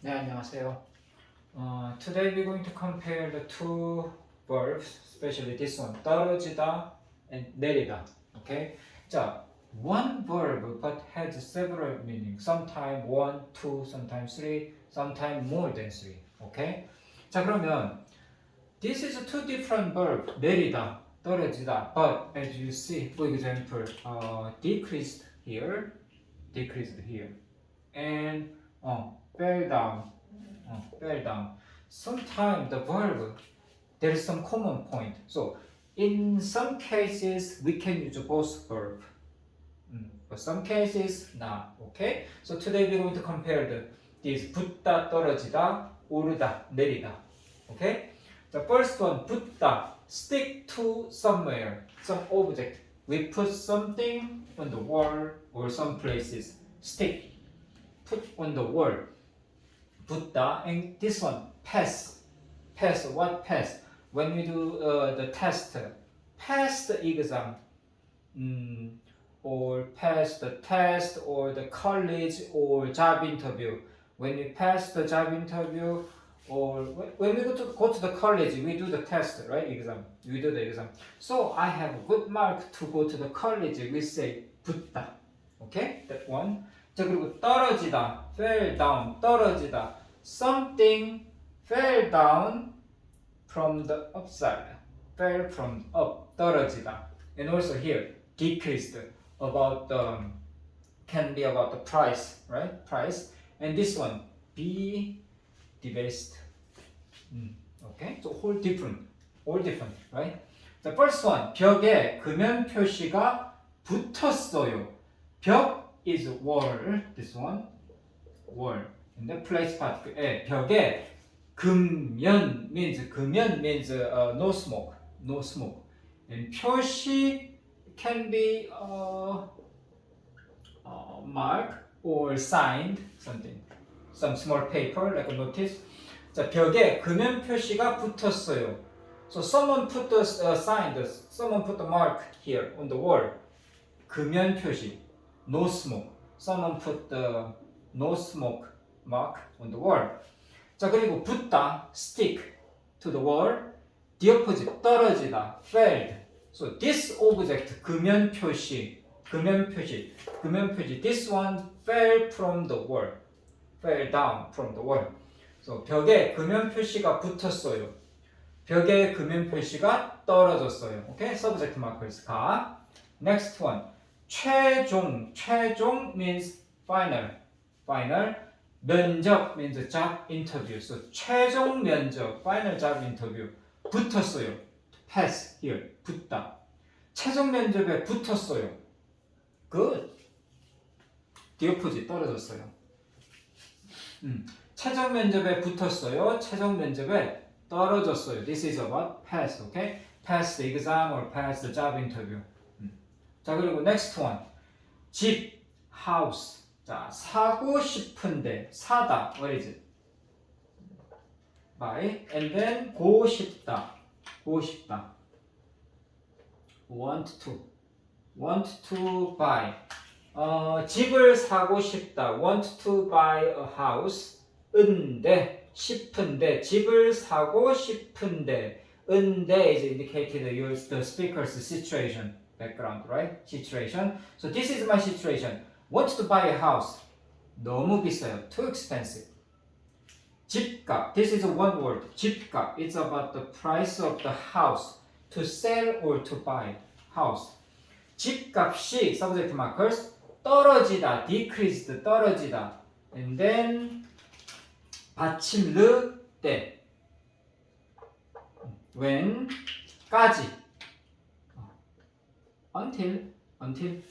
네, 안녕하세요. Uh, today we're going to compare the two verbs, especially this one, 떨어지다 and 내리다. Okay? 자, one verb but has several meanings. Sometimes one, two, sometimes three, sometimes more than three. Okay? 자, 그러면 this is two different verb. 내리다, 떨어지다. But as you see, for example, uh, decreased here, decreased here, and 어, fell down, 어, fell down. Sometimes the verb there is some common point. So in some cases we can use both verb, mm, but some cases not. Okay. So today we're going to compare the these 붙다, 떨어지다, 오르다, 내리다. Okay. The first one 붙다, stick to somewhere, some object. We put something on the wall or some places. Stick. put on the wall. 붙다. And this one, pass. Pass. What pass? When we do uh, the test, pass the exam, mm, or pass the test, or the college, or job interview. When we pass the job interview, or when when we go to go to the college, we do the test, right? Exam. We do the exam. So I have a good mark to go to the college. We say 붙다. Okay, that one. 자 그리고 떨어지다, fell down, 떨어지다. Something fell down from the upside, fell from up, 떨어지다. And also here, decreased about the can be about the price, right? Price. And this one, be debased. 음, okay, so whole different, all different, right? The first one, 벽에 금연 표시가 붙었어요. 벽 is wall. This one, wall. The place part, 예, 벽에 금연 means 금연 means uh, no smoke, no smoke. And 표시 can be uh, uh, mark or signed something, some small paper like a notice. 자 벽에 금연 표시가 붙었어요. So someone put the uh, sign, the, someone put the mark here on the wall. 금연 표시, no smoke. Someone put the no smoke mark on the wall. 자 그리고 붙다, stick to the wall. The opposite, 떨어지다, failed. So this object, 금연 표시, 금연 표시, 금연 표시. This one fell from the wall, fell down from the wall. So 벽에 금연 표시가 붙었어요. 벽에 금연 표시가 떨어졌어요. 오케이? subject markers 가. Next one. 최종. 최종 means final. final. 면접 means job interview. So 최종 면접, final job interview. 붙었어요. pass here. 붙다. 최종 면접에 붙었어요. good. opposite 떨어졌어요. 음. 최종 면접에 붙었어요. 최종 면접에 떨어졌어요. This is about pass, okay? Pass the exam or pass the job interview. 음. 자 그리고 next one, 집, house. 자 사고 싶은데 사다. What is it? buy. And then 고 싶다, 고 싶다. Want to, want to buy. 어, 집을 사고 싶다. Want to buy a house. 은데 싶은데 집을 사고 싶은데 은데 is indicated your the speaker's situation background right situation so this is my situation want to buy a house 너무 비싸요 too expensive 집값 this is one word 집값 it's about the price of the house to sell or to buy house 집값이 subject markers 떨어지다 decreased 떨어지다 and then 받침 르 때 when까지 until until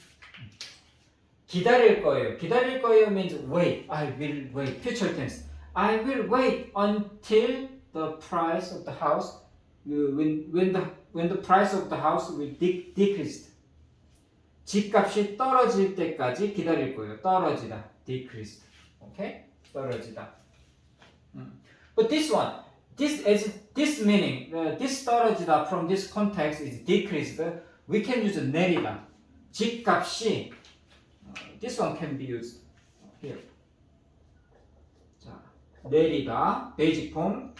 기다릴 거예요. 기다릴 거예요 means wait. I will wait. Future tense. I will wait until the price of the house uh, when when the when the price of the house will de- decrease. 집값이 떨어질 때까지 기다릴 거예요. 떨어지다. decreased. Okay? 떨어지다. But this one, this as this meaning, uh, this 떨어지다 from this context is decreased. We can use 내리다. 집값이 uh, this one can be used here. 자, 내리다 basic form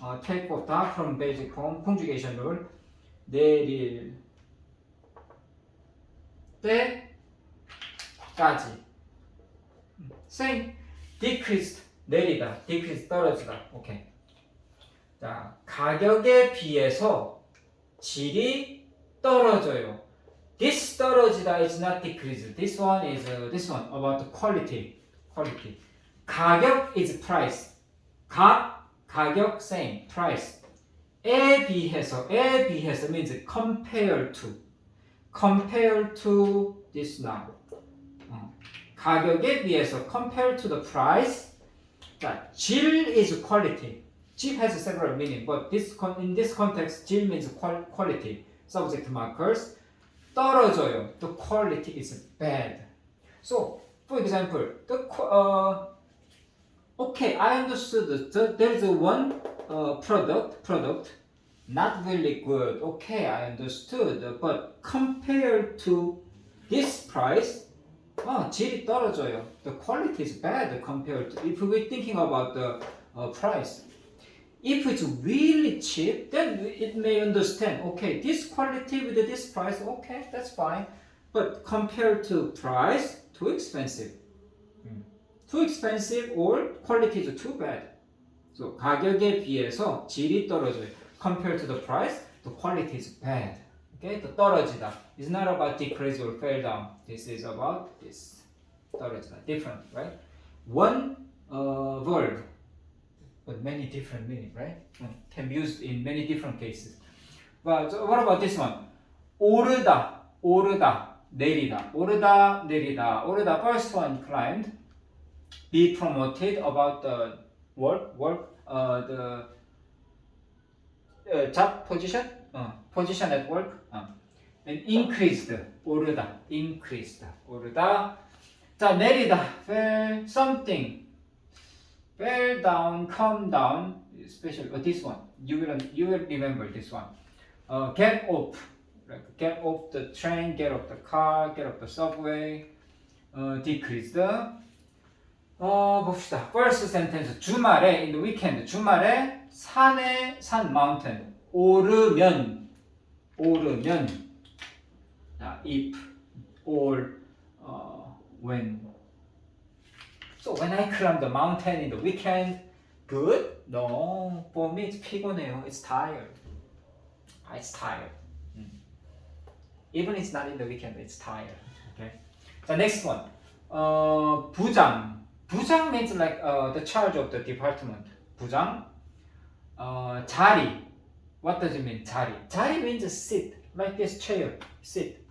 어, take 오다 from basic form conjugation rule 내릴 때까지 same decreased 내리다 decrease 떨어지다 오케이 자 가격에 비해서 질이 떨어져요 this 떨어지다 is not decrease this one is uh, this one about the quality quality 가격 is price 가 가격 same price 에 비해서 에 비해서 means compare to compare to this now 어, 가격에 비해서 compare to the price 자, 질 is quality 질 has several meaning but this con- in this context 질 means qual- quality subject markers 떨어져요 the quality is bad so for example the qu- uh, okay I understood the, there is a one uh, product product not really good okay I understood but compared to this price 아, 질이 떨어져요. The quality is bad compared to if we're thinking about the uh, price. If it's really cheap, then it may understand. Okay, this quality with this price, okay, that's fine. But compared to price, too expensive. Too expensive or quality is too bad. So 가격에 비해서 질이 떨어져요. Compared to the price, the quality is bad. Okay, 또 떨어지다. It's not about decrease or fell down. This is about this. 떨어지다. Different, right? One uh, verb, but many different meaning, right? Mm, Can be used in many different cases. But so what about this one? 오르다, 오르다, 내리다, 오르다, 내리다, 오르다. First one climbed. Be promoted about the work, work, uh, the uh, job position, 어, position at work, 어. and increased, 오르다, increased, 오르다. 자, 내리다, fell something, Fell down, come down, especially uh, this one. You will you will remember this one. Uh, get off, like get off the train, get off the car, get off the subway. 어, decreased. 어, 봅시다. First sentence 주말에 in the weekend 주말에 산에 산 mountain 오르면 오르면 자, if or 어, when So when I climb the mountain in the weekend good? No, for me it's 피곤해요. It's tired. Ah, It's tired. 음. Even it's not in the weekend, it's tired. Okay. 자, next one. 어, 부장. 부장 means like uh, the charge of the department. 부장. 어, 자리. What does it mean? 자리. 자리 means sit. Like this chair. Sit.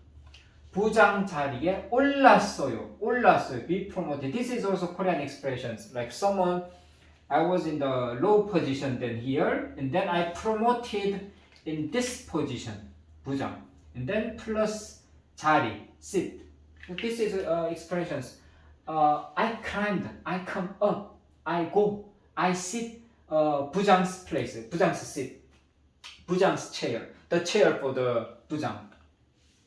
부장 자리에 올랐어요. 올랐어요. Be promoted. This is also Korean expressions. Like someone, I was in the low position than here, and then I promoted in this position. 부장. And then plus 자리. Sit. This is uh, expressions. uh, I climbed, I come up, I go, I sit uh, 부장's place, 부장's seat, 부장's chair, the chair for the 부장.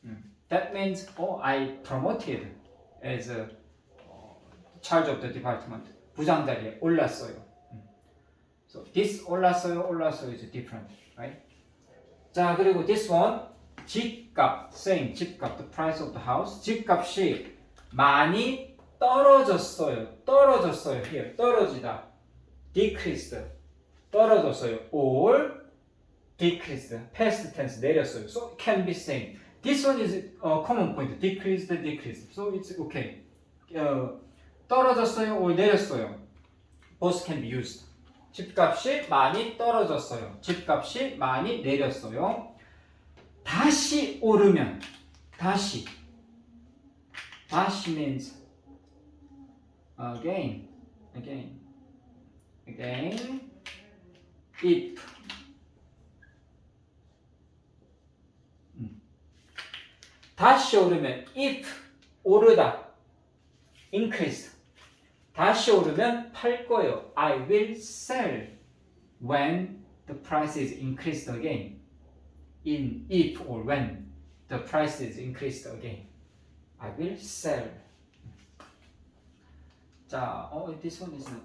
음. That means, oh, I promoted as a uh, charge of the department. 부장 자리에 올랐어요. 음. So this 올랐어요, 올랐어요 is different, right? 자 그리고 this one 집값, same 집값, the price of the house. 집값이 많이 떨어졌어요. 떨어졌어요. Here 떨어지다. decreased. 떨어졌어요. or decreased. past tense 내렸어요. So can be same. This one is a common point. decreased, decreased. So it's okay. 어, 떨어졌어요 or 내렸어요. Both can be used. 집값이 많이 떨어졌어요. 집값이 많이 내렸어요. 다시 오르면 다시 다시 means again again again if 다시 오르면 if 오르다 increase 다시 오르면 팔 거예요. I will sell when the price is increased again. In if or when the price is increased again. I will sell. 자, oh, this one is not.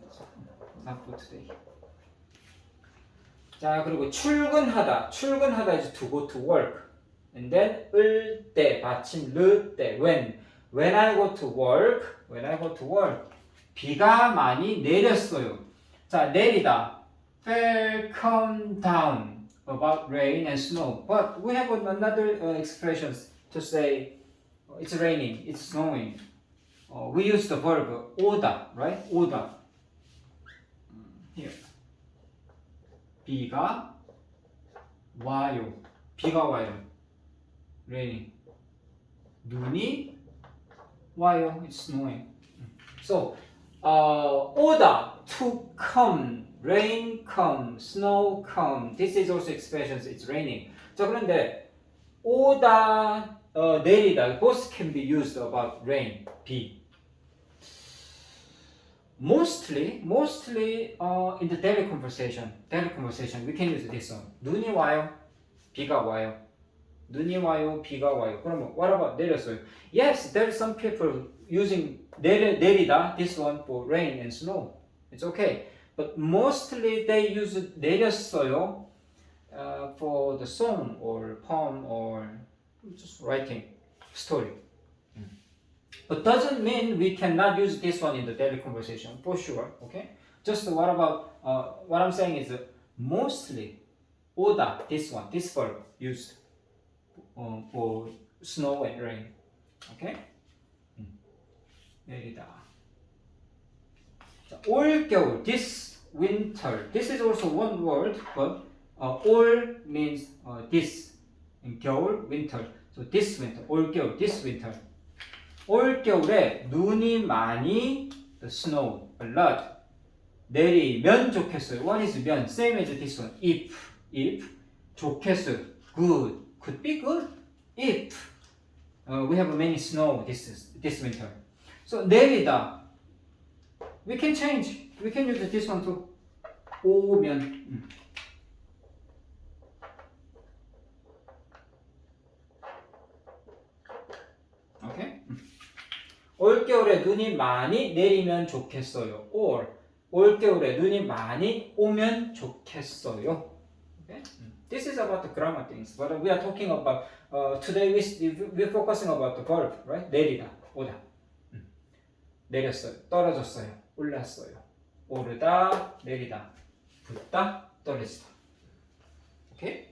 not for today. 자 그리고 출근하다 출근하다 is to go to work and then 을때 받침 르 때 when when I go to work when I go to work 비가 많이 내렸어요 자 내리다 fell come down about rain and snow but we have another uh, expressions to say uh, it's raining it's snowing uh, we use the verb 오다 right 오다 음, here 비가 와요. 비가 와요. raining. 눈이 와요. It's snowing. So, uh, 오다, to come, rain come, snow come. This is also expressions. It's raining. 자 그런데 오다, 어, 내리다. Both can be used about rain, 비. Mostly, mostly uh, in the daily conversation, daily conversation, we can use this one. 눈이 와요, 비가 와요. 눈이 와요, 비가 와요. 그러면 what about 내렸어요? Yes, there are some people using 내리, 내리다, this one for rain and snow. It's okay. But mostly they use 내렸어요 uh, for the song or poem or just writing story. But doesn't mean we cannot use this one in the daily conversation for sure. Okay. Just what about uh, what I'm saying is uh, mostly 오다 this one this verb used Uh, for snow and rain. Okay. 음. 내리다. 자, 올 겨울 this winter this is also one word but uh, 올 means uh, this and 겨울 winter so this winter 올 겨울 this winter 올 겨울에 눈이 많이 the snow a lot 내리면 좋겠어요. What is 면? Same as this one. If if 좋겠어요. Good could be good. If uh, we have many snow this is, this winter. So 내리다 we can change. We can use this one to 오면. 음. 오케이. 올겨울에 눈이 많이 내리면 좋겠어요. or 올겨울에 눈이 많이 오면 좋겠어요. This is about the grammar things. But we are talking about uh, today. We we're focusing about the verb, right? 내리다, 오다. 음. 내렸어요, 떨어졌어요, 올랐어요. 오르다, 내리다, 붙다, 떨어지다. Okay?